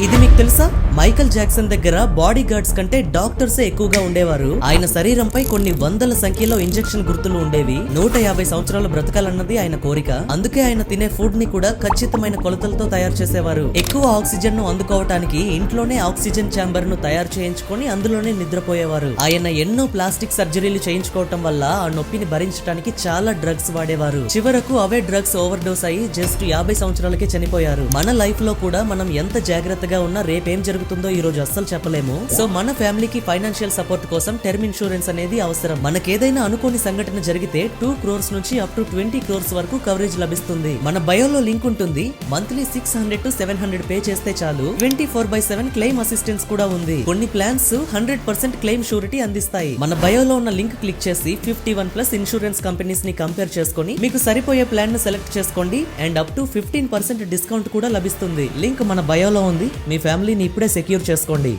ఇది మీకు తెలుసా? మైకల్ జాక్సన్ దగ్గర బాడీ గార్డ్స్ కంటే డాక్టర్స్ ఎక్కువగా ఉండేవారు. ఆయన శరీరంపై కొన్ని వందల సంఖ్యలో ఇంజెక్షన్ గుర్తులు ఉండేవి. నూట యాభై సంవత్సరాలు బ్రతకాలన్నది ఆయన కోరిక. అందుకే ఆయన తినే ఫుడ్ని కూడా ఖచ్చితమైన కొలతలతో తయారు చేసేవారు. ఎక్కువ ఆక్సిజన్ను అందుకోవటానికి ఇంట్లోనే ఆక్సిజన్ ఛాంబర్ను తయారు చేయించుకొని అందులోనే నిద్రపోయేవారు. ఆయన ఎన్నో ప్లాస్టిక్ సర్జరీలు చేయించుకోవటం వల్ల ఆ నొప్పిని భరించడానికి చాలా డ్రగ్స్ వాడేవారు. చివరకు అవే డ్రగ్స్ ఓవర్ డోస్ అయ్యి జస్ట్ యాభై సంవత్సరాలకే చనిపోయారు. మన లైఫ్లో కూడా మనం ఎంత జాగ్రత్తగా ఉన్నా రేపేం జరుగుతుందో ఈ రోజు అస్సలు చెప్పలేము. సో మన ఫ్యామిలీకి ఫైనాన్షియల్ సపోర్ట్ కోసం టర్మ్ ఇన్సూరెన్స్ అనేది అవసరం. మనకేదైనా అనుకోని సంఘటన జరిగితే టూ క్రోర్స్ నుంచి అప్ టు ట్వంటీ క్రోర్స్ వరకు కవరేజ్ లభిస్తుంది. మన బయోలో లింక్ ఉంటుంది. Monthly six hundred to seven hundred pay చేస్తే చాలు. Twenty four by seven claim assistance కూడా ఉంది. కొన్ని plans hundred percent claim surety అందిస్తాయి. మన బయోలో ఉన్న లింక్ క్లిక్ చేసి ఫిఫ్టీ వన్ ప్లస్ ఇన్సూరెన్స్ కంపెనీస్ని కంపేర్ చేసుకొని మీకు సరిపోయే ప్లాన్ను సెలెక్ట్ చేసుకోండి. And up to fifteen percent discount కూడా లభిస్తుంది. లింక్ మన బయోలో ఉంది. మీ ఫ్యామిలీని ఇప్పుడే సెక్యూర్ చేసుకోండి.